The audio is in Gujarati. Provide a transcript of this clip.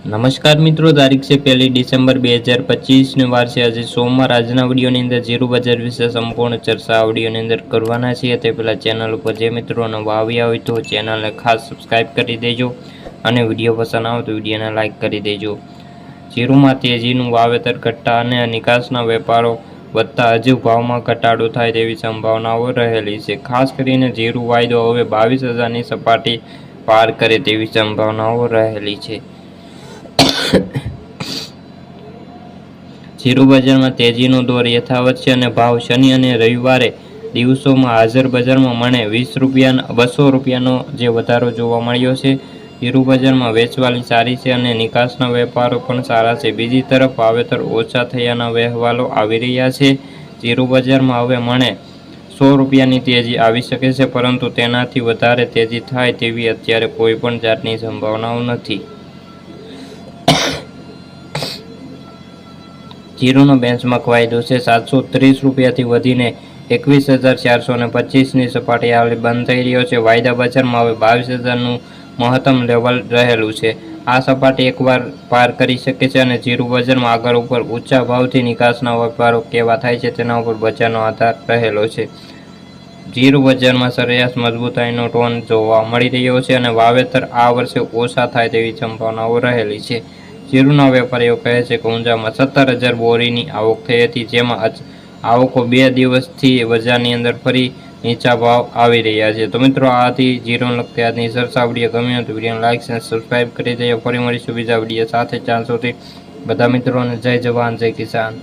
નમસ્કાર મિત્રો, તારીખ છે પહેલી ડિસેમ્બર બે હજાર પચીસને વાર છે. આજે સોમવાર. આજના વિડીયોની અંદર ઝીરુ બજાર વિશે સંપૂર્ણ ચર્ચા આ અંદર કરવાના છીએ. તે પહેલાં ચેનલ ઉપર જે મિત્રો નવા આવ્યા હોય તો ચેનલને ખાસ સબસ્ક્રાઈબ કરી દેજો અને વીડિયો પસંદ આવે તો વિડીયોને લાઇક કરી દેજો. જીરુમાં તેજીનું વાવેતર ઘટતા અને નિકાસના વેપારો વધતા હજુ ભાવમાં ઘટાડો થાય તેવી સંભાવનાઓ રહેલી છે. ખાસ કરીને જીરું વાયદો હવે બાવીસ હજારની સપાટી પાર કરે તેવી સંભાવનાઓ રહેલી છે. જીરું તેજીનો દોર યથાવત છે અને ભાવ શનિ અને રવિવારે દિવસોમાં હાજર બજારમાં મને વીસ રૂપિયા બસો રૂપિયાનો જે વધારો જોવા મળ્યો છે. જીરું વેચવાલી સારી છે અને નિકાસના વેપારો પણ સારા છે. બીજી તરફ વાવેતર ઓછા થયાના વહેવાલો આવી રહ્યા છે. જીરું બજારમાં હવે મને સો રૂપિયાની તેજી આવી શકે છે, પરંતુ તેનાથી વધારે તેજી થાય તેવી અત્યારે કોઈ પણ જાતની સંભાવનાઓ નથી. જીરુનો બેન્ચમાર્ક વાયદો છે સાતસો ત્રીસ રૂપિયાથી વધીને એકવીસ હજાર ચારસો ને પચીસની સપાટી હાલ બંધ થઈ રહ્યો છે. વાયદા બજારમાં હવે બાવીસ હજારનું મહત્તમ લેવલ રહેલું છે. આ સપાટી એકવાર પાર કરી શકે છે અને જીરું બજારમાં આગળ ઉપર ઊંચા ભાવથી નિકાસના વેપારો કેવા થાય છે તેના ઉપર બજારનો આધાર રહેલો છે. જીરું બજારમાં સરેરાશ મજબૂતાઈનો ટોન જોવા મળી રહ્યો છે અને વાવેતર આ વર્ષે ઓછા થાય તેવી સંભાવનાઓ રહેલી છે. જીરુના વેપારીઓ કહે છે કે ઊંઝામાં સત્તર હજાર બોરીની આવક થઈ હતી, જેમાં આવકો બે દિવસથી બજારની અંદર ફરી નીચા ભાવ આવી રહ્યા છે. તો મિત્રો આ હતી જીરો લગતી આજની સરસા વીડિયો ગમ્યો તો વિડીયોને લાઈક અને સબસ્ક્રાઈબ કરી દેજો. ફરી મળીશું બીજા વીડિયો સાથે. સુધી બધા મિત્રોને જય જવાન, જય કિસાન.